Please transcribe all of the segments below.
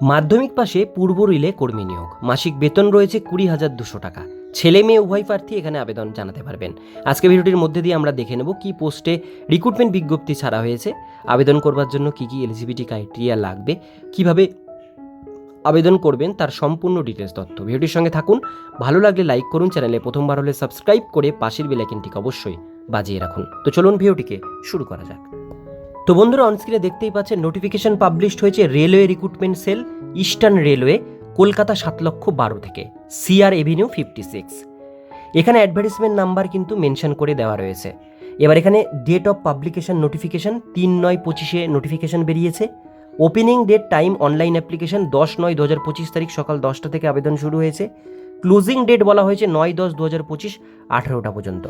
মাধ্যমিক পাশে পূর্ব রিলে কর্মী নিয়োগ। মাসিক বেতন রয়েছে কুড়ি হাজার দুশো টাকা। ছেলে মেয়ে উভয় প্রার্থী এখানে আবেদন জানাতে পারবেন। আজকে ভিডিওটির মধ্যে দিয়ে আমরা দেখে নেব কি পোস্টে রিক্রুটমেন্ট বিজ্ঞপ্তি ছাড়া হয়েছে। আবেদন করবার জন্য কি কি এলিজিবিলিটি ক্রাইটেরিয়া লাগবে, কীভাবে আবেদন করবেন তার সম্পূর্ণ ডিটেলস তথ্য। ভিডিওটির সঙ্গে থাকুন। ভালো লাগলে লাইক করুন, চ্যানেলে প্রথমবার হলে সাবস্ক্রাইব করে পাশের বেলাইকেনটিকে অবশ্যই বাজিয়ে রাখুন। তো চলুন ভিডিওটিকে শুরু করা যাক। তো বন্ধুরা অনস্ক্রিনে দেখতেই পাচ্ছেন নোটিফিকেশন পাবলিশড হয়েছে Railway Recruitment Cell Eastern Railway Kolkata সাত লক্ষ বারো থেকে সিআর এভিনিউ ফিফটি সিক্স এখানে অ্যাডভার্টিসমেন্ট নাম্বার কিন্তু মেনশন করে দেওয়া রয়েছে। এবার এখানে ডেট অফ পাবলিকেশন নোটিফিকেশন তিন নয় পঁচিশে নোটিফিকেশন বেরিয়েছে। Opening date time online application দশ নয় দু হাজার পঁচিশ তারিখ সকাল দশটা থেকে আবেদন শুরু হয়েছে। ক্লোজিং ডেট বলা হয়েছে নয় দশ দু হাজার পঁচিশ আঠারোটা পর্যন্ত।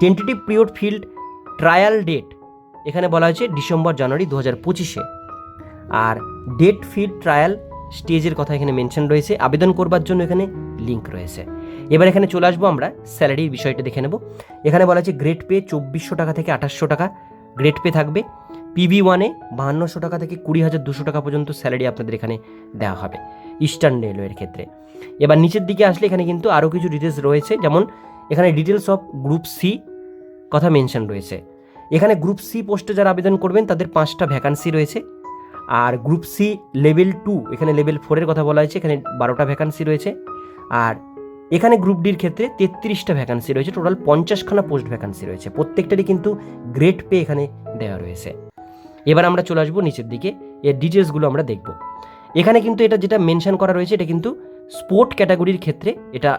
Tentative period field trial date এখানে বলা হয়েছে ডিসেম্বর, জানুয়ারি দু হাজার পঁচিশে। আর ডেট ফিড ট্রায়াল স্টেজের কথা এখানে মেনশন রয়েছে। আবেদন করবার জন্য এখানে লিঙ্ক রয়েছে। এবার এখানে চলে আসব আমরা স্যালারির বিষয়টা দেখে নেব। এখানে বলা আছে গ্রেড পে চব্বিশশো টাকা থেকে আঠাশশো টাকা। গ্রেড পে থাকবে। পিভি ওয়ানে বাহান্নশো টাকা থেকে কুড়ি হাজার দুশো টাকা পর্যন্ত স্যালারি আপনাদের এখানে দেওয়া হবে ইস্টার্ন রেলওয়ের ক্ষেত্রে। এবার নিচের দিকে আসলে এখানে কিন্তু আরও কিছু ডিটেলস রয়েছে। যেমন এখানে ডিটেলস অফ গ্রুপ সি কথা মেনশন রয়েছে। এখানে গ্রুপ সি পোস্টে যারা আবেদন করবেন, তাদের পাঁচটা ভ্যাকান্সি রয়েছে। আর গ্রুপ সি লেভেল টু এখানে লেভেল ফোরের কথা বলা হয়েছে, এখানে বারোটা ভ্যাকান্সি রয়েছে। আর এখানে গ্রুপ ডির ক্ষেত্রে তেত্রিশটা ভ্যাকান্সি রয়েছে টোটাল পঞ্চাশখানা পোস্ট ভ্যাকান্সি রয়েছে। প্রত্যেকটারই কিন্তু গ্রেড পে এখানে দেওয়া রয়েছে। এবার আমরা চলে আসব নিচের দিকে, এর ডিটেলসগুলো আমরা দেখব। এখানে কিন্তু এটা যেটা মেনশন করা রয়েছে, এটা কিন্তু স্পোর্ট ক্যাটাগরির ক্ষেত্রে এটা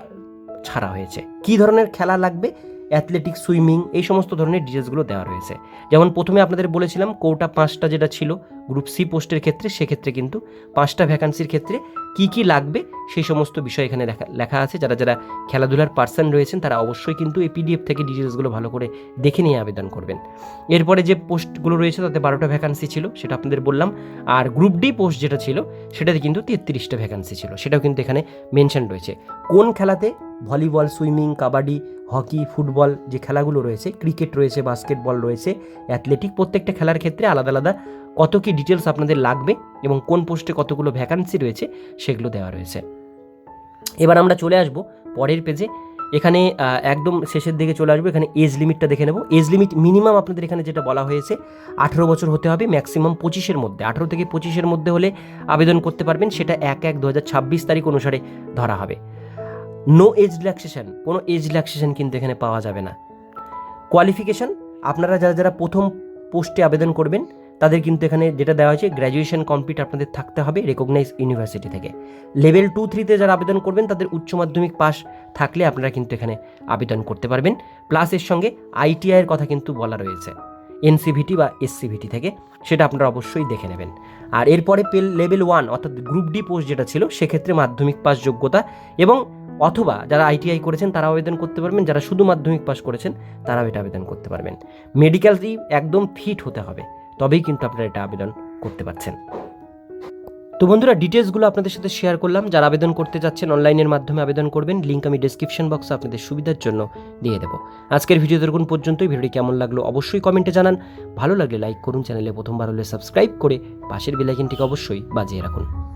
ছাড়া হয়েছে। কী ধরনের খেলা লাগবে অ্যাথলেটিক, সুইমিং, এই সমস্ত ধরনের ডিটেলসগুলো দেওয়া রয়েছে। যেমন প্রথমে আপনাদের বলেছিলাম, কোটা পাঁচটা যেটা ছিল, গ্রুপ সি পোস্টের ক্ষেত্রে, সেক্ষেত্রে কিন্তু পাঁচটা ভ্যাকান্সির ক্ষেত্রে কি কি লাগবে, সেই সমস্ত বিষয় এখানে লেখা লেখা আছে। যারা যারা খেলাধুলার পার্সন রয়েছেন, তারা অবশ্যই কিন্তু এই পিডিএফ থেকে ডিটেলসগুলো ভালো করে দেখে নিয়ে আবেদন করবেন। এরপরে যে পোস্টগুলো রয়েছে, তাতে বারোটা ভ্যাকান্সি ছিল, সেটা আপনাদের বললাম। আর গ্রুপ ডি পোস্ট যেটা ছিল, সেটাতে কিন্তু তেত্রিশটা ভ্যাকান্সি ছিল, সেটাও কিন্তু এখানে মেনশন রয়েছে। কোন খেলাতে volleyball, swimming, kabaddi, hockey, football যে খেলাগুলো রয়েছে, ক্রিকেট রয়েছে, বাস্কেটবল রয়েছে, অ্যাথলেটিক প্রত্যেকটা খেলার ক্ষেত্রে আলাদা আলাদা কত কী ডিটেলস আপনাদের লাগবে এবং কোন পোস্টে কতগুলো ভ্যাকান্সি রয়েছে সেগুলো দেওয়া রয়েছে। এবার আমরা চলে আসব পরের পেজে এখানে একদম শেষের দিকে চলে আসব। এখানে এজ লিমিটটা দেখে নেব। এজ লিমিট মিনিমাম আপনাদের এখানে যেটা বলা হয়েছে, আঠেরো বছর হতে হবে ম্যাক্সিমাম পঁচিশের মধ্যে। আঠেরো থেকে পঁচিশের মধ্যে হলে আবেদন করতে পারবেন। সেটা এক এক দু তারিখ অনুসারে ধরা হবে। নো এজ রিল্যাক্সেশন কোনো এজ রিল্যাক্সেশন কিন্তু এখানে পাওয়া যাবে না। কোয়ালিফিকেশন আপনারা যারা যারা প্রথম পোস্টে আবেদন করবেন, তাদের কিন্তু এখানে যেটা দেওয়া হয়েছে গ্র্যাজুয়েশন কমপ্লিট আপনাদের থাকতে হবে রেকগনাইজ ইউনিভার্সিটি থেকে। লেভেল টু থ্রিতে যারা আবেদন করবেন, তাদের উচ্চ মাধ্যমিক পাস থাকলে আপনারা কিন্তু এখানে আবেদন করতে পারবেন। প্লাস এর সঙ্গে আইটিআইয়ের কথা কিন্তু বলা রয়েছে এনসিভিটি বা এসসিভিটি থেকে, সেটা আপনারা অবশ্যই দেখে নেবেন। আর এরপরে পেল লেভেল ওয়ান অর্থাৎ গ্রুপ ডি পোস্ট যেটা ছিল, সেক্ষেত্রে মাধ্যমিক পাস যোগ্যতা এবং অথবা যারা আইটিআই করেছেন তারা আবেদন করতে পারবেন, যারা শুধু মাধ্যমিক পাস করেছেন তারাও এটা আবেদন করতে পারবেন। মেডিকেলটি একদম ফিট হতে হবে, তবেই কিন্তু আপনারা এটা আবেদন করতে পারছেন। তো বন্ধুরা ডিটেলসগুলো আপনাদের সাথে শেয়ার করলাম। যারা আবেদন করতে যাচ্ছেন অনলাইনের মাধ্যমে আবেদন করবেন লিঙ্ক আমি ডিসক্রিপশন বক্সে আপনাদের সুবিধার জন্য দিয়ে দেবো। আজকের ভিডিও দেখুন পর্যন্তই। ভিডিওটি কেমন লাগল অবশ্যই কমেন্টে জানান। ভালো লাগলে লাইক করুন চ্যানেলে প্রথমবার হলে সাবস্ক্রাইব করে পাশের বেলাইকিনটিকে অবশ্যই বাজিয়ে রাখুন।